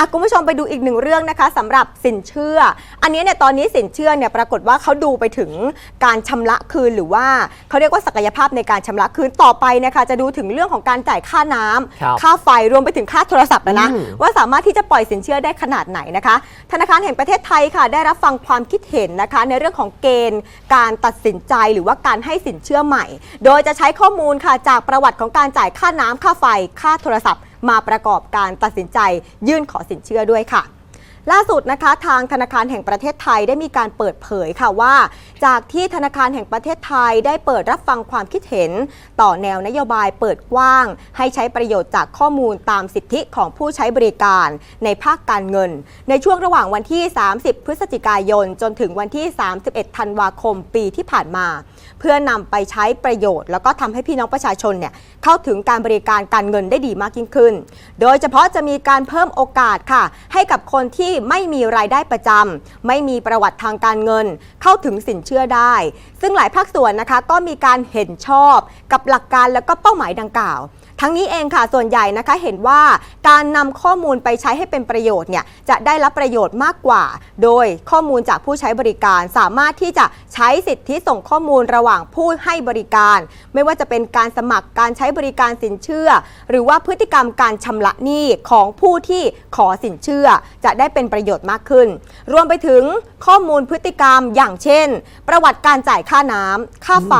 อะคุณผู้ชมไปดูอีกหนึ่งเรื่องนะคะสำหรับสินเชื่อ อันนี้เนี่ยตอนนี้สินเชื่อเนี่ยปรากฏว่าเขาดูไปถึงการชำระคืนหรือว่าเขาเรียกว่าศักยภาพในการชำระคืนต่อไปนะคะจะดูถึงเรื่องของการจ่ายค่าน้ำครับค่าไฟรวมไปถึงค่าโทรศัพท์แล้วนะอืมว่าสามารถที่จะปล่อยสินเชื่อได้ขนาดไหนนะคะ ธนาคารแห่งประเทศไทยค่ะ ได้รับฟังความคิดเห็นนะคะ ในเรื่องของเกณฑ์การตัดสินใจหรือว่าการให้สินเชื่อใหม่ โดยจะใช้ข้อมูลค่ะจากประวัติของการจ่ายค่าน้ำค่าไฟ ค่าโทรศัพท์ มาประกอบการตัดสินใจยื่นขอสินเชื่อด้วยค่ะ ล่าสุดนะคะทางธนาคารแห่งประเทศไทยได้มีการเปิดเผยค่ะว่า จากที่ธนาคารแห่งประเทศไทยได้เปิดรับฟังความคิดเห็น ต่อแนวนโยบายเปิดกว้าง ให้ใช้ประโยชน์จากข้อมูลตามสิทธิของผู้ใช้บริการ ในภาคการเงิน ในช่วงระหว่างวันที่ 30 พฤศจิกายน จนถึงวันที่ 31 ธันวาคมปีที่ผ่านมา เพื่อนำไปใช้ประโยชน์ แล้วก็ทำให้พี่น้องประชาชนเนี่ยเข้าถึงการบริการการเงินได้ดีมากยิ่งขึ้น โดยเฉพาะจะมีการเพิ่มโอกาสค่ะ ให้กับคนที่ไม่มีรายได้ประจำไม่มีประวัติทางการเงิน เข้าถึงสินเชื่อได้ ซึ่งหลายภาคส่วนนะคะก็มีการเห็นชอบกับหลักการแล้วก็เป้าหมายดังกล่าว ทั้งนี้เองค่ะส่วนใหญ่นะคะเห็นว่าการนำข้อมูลไปใช้ให้เป็นประโยชน์เนี่ยจะได้รับประโยชน์มากกว่า โดยข้อมูลจากผู้ใช้บริการสามารถที่จะใช้สิทธิส่งข้อมูลระหว่างผู้ให้บริการ ไม่ว่าจะเป็นการสมัครการใช้บริการสินเชื่อ หรือว่าพฤติกรรมการชำระหนี้ของผู้ที่ขอสินเชื่อ จะได้เป็นประโยชน์มากขึ้น รวมไปถึงข้อมูลพฤติกรรมอย่างเช่น ประวัติการจ่ายค่าน้ำค่าไฟ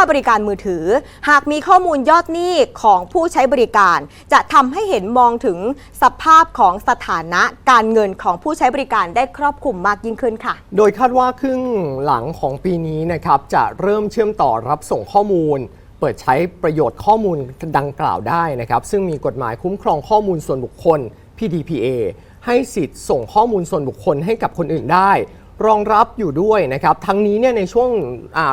าบริการมือถือ หากมีข้อมูลยอดหนี้ของผู้ใช้บริการ จะทำให้เห็นมองถึงสภาพของสถานะการเงินของผู้ใช้บริการได้ครอบคลุมมากยิ่งขึ้นค่ะ โดยคาดว่าครึ่งหลังของปีนี้นะครับ จะเริ่มเชื่อมต่อรับส่งข้อมูล เปิดใช้ประโยชน์ข้อมูลดังกล่าวได้นะครับ ซึ่งมีกฎหมายคุ้มครองข้อมูลส่วนบุคคล PDPA ให้สิทธิ์ส่งข้อมูลส่วนบุคคลให้กับคนอื่นได้ รองรับอยู่ด้วยนะครับ ทั้งนี้เนี่ยในช่วง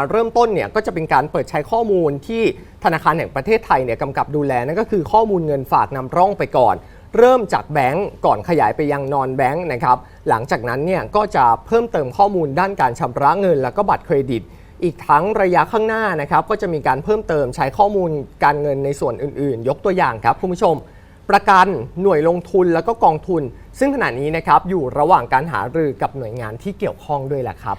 เริ่มต้นเนี่ยก็จะเป็นการเปิดใช้ข้อมูลที่ธนาคารแห่งประเทศไทยเนี่ยกำกับดูแลนั่นก็คือข้อมูลเงินฝากนำร่องไปก่อน เริ่มจากแบงก์ก่อนขยายไปยังนอนแบงก์นะครับหลังจากนั้นเนี่ยก็จะเพิ่มเติมข้อมูลด้านการชำระเงิน แล้วก็บัตรเครดิต อีกทั้งระยะข้างหน้านะครับก็จะมีการเพิ่มเติมใช้ข้อมูลการเงินในส่วนอื่น ๆ ยกตัวอย่างครับคุณผู้ชม ประกันหน่วยลงทุนแล้วก็กองทุน ซึ่งขณะนี้นะครับอยู่ระหว่างการหารือกับหน่วยงานที่เกี่ยวข้องด้วยแหละครับ